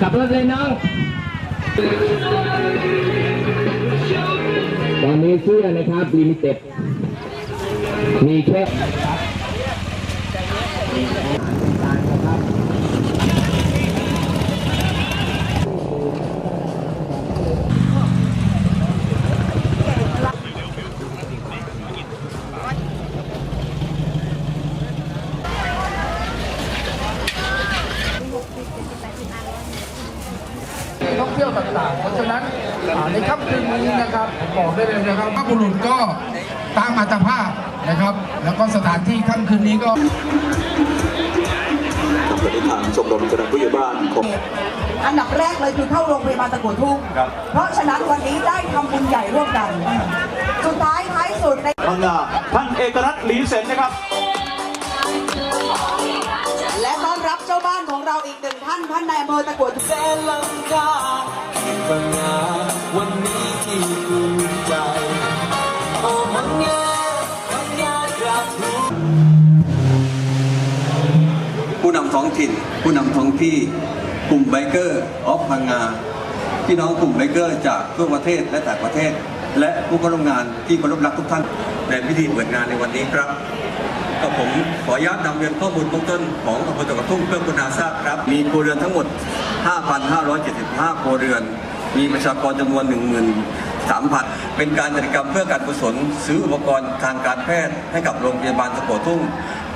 กลับรถเลยน้อง ตอนนี้เสื้อนะครับลิมิเต็ดมีแค่ ท่องเที่ยวต่างๆ เพราะฉะนั้นอ่าในค่ำคืนนี้นะครับผมบอกได้เลยนะครับพระบุรุษก็ตามอัตภาพนะครับ แล้วก็สถานที่ค่ำคืนนี้ก็ปฏิทานชมรมกำนันผู้ใหญ่บ้านของอันดับแรกเลยคือเข้าโรงพยาบาลตะกัวทุ่ง เพราะฉะนั้นวันนี้ได้ทำบุญใหญ่ร่วมกัน สุดท้ายท้ายสุดในพังงาท่านเอกรัตน์หลีเซนนะครับ และต้อนรับเจ้าบ้านของเราอีกหนึ่งท่านท่านนายอำเภอตะกัวทุ่งแสงกาวันนี้ที่ภูมิใจโอ้พังงาพังงากราบทูลผู้นำท้องถิ่น ผู้นำท้องที่กลุ่มไบเกอร์ออฟพังงาพี่น้องกลุ่มไบเกอร์จากทั่วประเทศและต่างประเทศ และผู้เข้าร่วมงานที่เคารพรักทุกท่านในพิธีเปิดงานในวันนี้ครับกับผมขออนุญาตนำเรียนข้อมูลเบื้องต้นของอำเภอตะกทุ่งเพื่อคุณอาทราบครับ มีครัวเรือนทั้งหมด 5,575 ครัวเรือน มีประชากรจำนวน13,000 เป็นการจัดกิจกรรมเพื่อการกุศลซื้ออุปกรณ์ทางการแพทย์ให้กับโรงพยาบาลตะกัวทุ่ง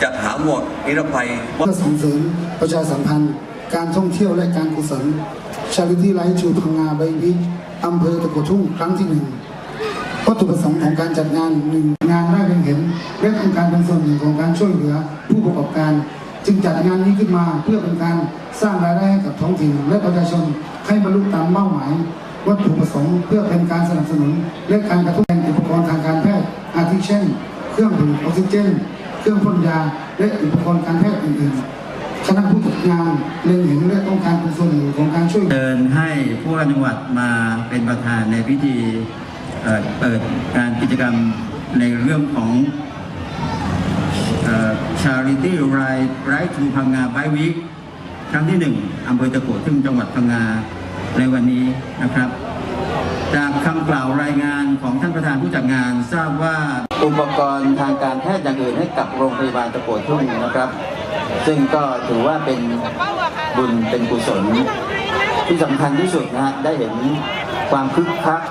จัดหาหมวกนิรภัยเพื่อส่งเสริมประชาสัมพันธ์ การท่องเที่ยวและการกุศล Charity Light ชูพังงาใบวิกอำเภอตะกัวทุ่งครั้งที่หนึ่งวัตถุประสงค์ของการจัดงานหนึ่งงานได้เล็งเห็นและต้องการเป็นส่วนหนึ่งของการช่วยเหลือผู้ประกอบการ จึงจัดงานนี้ขึ้นมาเพื่อเป็นการสร้างรายได้ให้กับท้องถิ่นและประชาชนให้บรรลุตามเป้าหมาย วัตถุประสงค์เพื่อเป็นการสนับสนุน และการกระตุ้นอุปกรณ์ทางการแพทย์อาทิเช่น เครื่องผลิตออกซิเจน เครื่องพ่นยา และอุปกรณ์การแพทย์อื่นๆคณะผู้จัดงานเล็งเห็นและต้องการเป็นส่วนหนึ่งของการช่วยเชิญให้ผู้ว่าจังหวัดมาเป็นประธานในพิธีเปิดการกิจกรรมในเรื่องของ Charity Ride Right to พังงา by Week ครั้งที่หนึ่งอำเภอตะโกัวทึ่งจังหวัดพังงาในวันนี้นะครับ จากคำกล่าวรายงานของท่านประธานผู้จัดงานทราบว่าอุปกรณ์ทางการแพทย์อย่างอื่นให้กับโรงพยาบาลตะกัวทุ่งนะครับ ซึ่งก็ถือว่าเป็นบุญเป็นกุศลที่สำคัญที่สุดนะฮะได้เห็นความคึกคัก